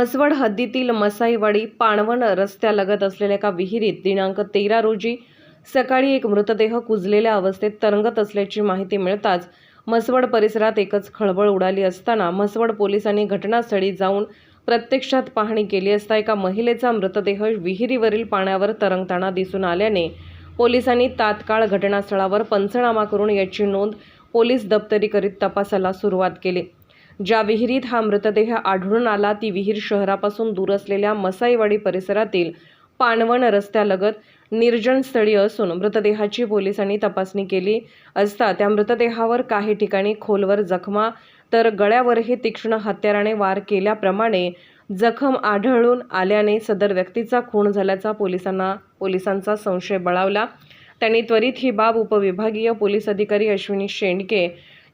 म्हसवड हद्दीतील मसाईवाडी पाणवण रस्त्यालगत असलेल्या एका विहिरीत दिनांक तेरा रोजी सकाळी एक मृतदेह कुजलेल्या अवस्थेत तरंगत असल्याची माहिती मिळताच म्हसवड परिसरात एकच खळबळ उडाली असताना म्हसवड पोलिसांनी घटनास्थळी जाऊन प्रत्यक्षात पाहणी केली असता एका महिलेचा मृतदेह विहिरीवरील पाण्यावर तरंगताना दिसून आल्याने पोलिसांनी तात्काळ घटनास्थळावर पंचनामा करून याची नोंद पोलीस दप्तरी करीत तपासाला सुरुवात केली. ज्या विहिरीत हा मृतदेह आढळून आला ती विहीर शहरापासून दूर असलेल्या मसाईवाडी परिसरातील पाणवण रस्त्यालगत निर्जन स्थळी असून मृतदेहाची पोलिसांनी तपासणी केली असता त्या मृतदेहावर काही ठिकाणी खोलवर जखमा तर गळ्यावरही तीक्ष्ण हत्याराने वार केल्याप्रमाणे जखम आढळून आल्याने सदर व्यक्तीचा खून झाल्याचा पोलिसांना पोलिसांचा संशय बळावला. त्यांनी त्वरित ही बाब उपविभागीय पोलीस अधिकारी अश्विनी शेंडके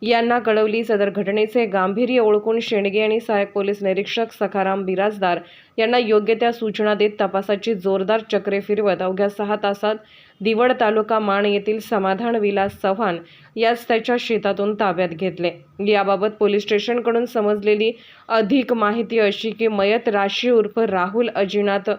यांना कळवली. सदर घटनेचे गांभीर्य ओळखून शेंडगे आणि सहाय्यक पोलीस निरीक्षक सखाराम बिराजदार यांना योग्य त्या सूचना देत तपासाची जोरदार चक्रे फिरवत अवघ्या सहा तासात दिवड तालुका माण येथील समाधान विलास चव्हाण यास त्याच्या शेतातून ताब्यात घेतले. याबाबत पोलीस स्टेशनकडून समजलेली अधिक माहिती अशी की मयत राशी उर्फ राहुल अजिनाथ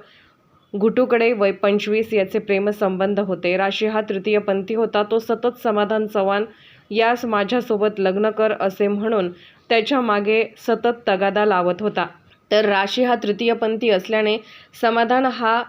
घुटूकडे वय पंचवीस याचे प्रेमसंबंध होते. राशी हा तृतीयपंथी होता. तो सतत समाधान चव्हाण यास माझ्यासोबत लग्न कर असे म्हणून त्याच्यामागे सतत तगादा लावत होता. तर राशी हा तृतीयपंथी असल्याने समाधान हा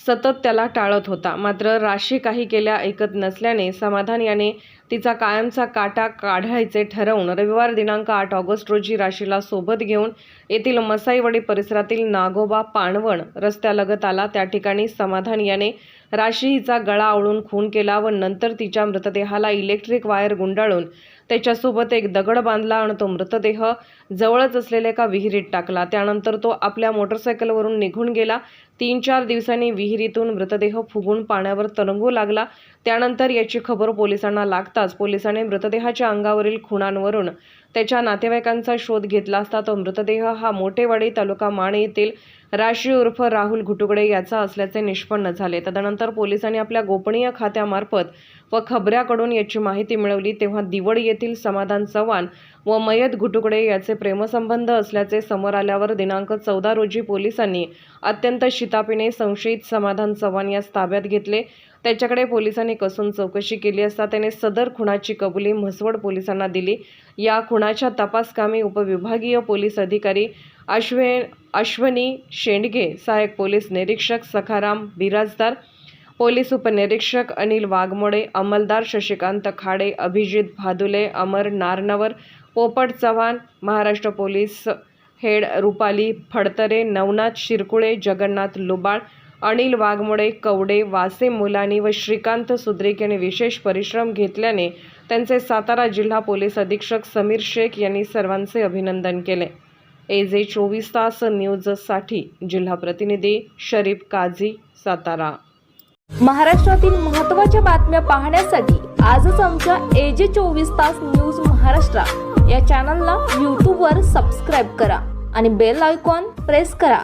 सतत त्याला टाळत होता. मात्र राशी काही केल्या ऐकत नसल्याने समाधान याने तिचा कायमचा काटा काढायचे ठरवून रविवार दिनांक आठ ऑगस्ट रोजी राशीला सोबत घेऊन येथील मसाईवाडी परिसरातील नागोबा पाणवण रस्त्यालगत आला. त्या ठिकाणी समाधान याने राशी हिचा गळा आवळून खून केला व नंतर तिच्या मृतदेहाला इलेक्ट्रिक वायर गुंडाळून त्याच्यासोबत एक दगड बांधला आणि तो मृतदेह जवळच असलेल्या एका विहिरीत टाकला. त्यानंतर तो आपल्या मोटरसायकलवरून निघून गेला. तीन चार दिवसांनी विहिरीतून मृतदेह फुगून पाण्यावर तरंगू लागला. त्यानंतर याची खबर पोलिसांना लागताच पोलिसांनी मृतदेहाच्या अंगावरील खुणांवरून त्याच्या नातेवाईकांचा शोध घेतला असता तो मृतदेह हा मोठेवाडी तालुका माण येथील राशी उर्फ राहुल घुटुकडे याचा असल्याचे निष्पन्न झाले. तदनंतर पोलिसांनी आपल्या गोपनीय खात्यामार्फत व खबऱ्याकडून याची माहिती मिळवली. तेव्हा दिवड येथील समाधान चव्हाण व मयत घुटुकडे याचे प्रेमसंबंध असल्याचे समोर आल्यावर दिनांक चौदा रोजी पोलिसांनी अत्यंत शितापीने संशयित समाधान चव्हाण यास ताब्यात घेतले. त्याच्याकडे पोलिसांनी कसून चौकशी केली असता त्याने सदर खुणाची कबुली म्हसवड पोलिसांना दिली. या खुणाच्या तपासकामी उपविभागीय पोलीस अधिकारी अश्वे अश्वनी शेंडगे सहाय्यक पोलीस निरीक्षक सखाराम बिराजदार पोलीस उपनिरीक्षक अनिल वाघमोडे अंमलदार शशिकांत खाडे अभिजित भादुले अमर नारनवर पोपट चव्हाण महाराष्ट्र पोलीस हेड रुपाली फडतरे नवनाथ शिरकुळे जगन्नाथ लुबाळ अनिल वाघमोडे कवडे वासे मुलानी व श्रीकांत सुद्रिक यांनी विशेष परिश्रम घेतल्याने त्यांचे सातारा जिल्हा पोलीस अधीक्षक समीर शेख यांनी सर्वांचे अभिनंदन केले. ए जे चोवीस तास न्यूजसाठी जिल्हा प्रतिनिधी शरीफ काझी सातारा. महाराष्ट्रातील महत्त्वाच्या बातम्या पाहण्यासाठी आजच आमच्या एजे चोवीस तास न्यूज महाराष्ट्र या चॅनलला यूट्यूबवर सबस्क्राईब करा आणि बेल आयकॉन प्रेस करा.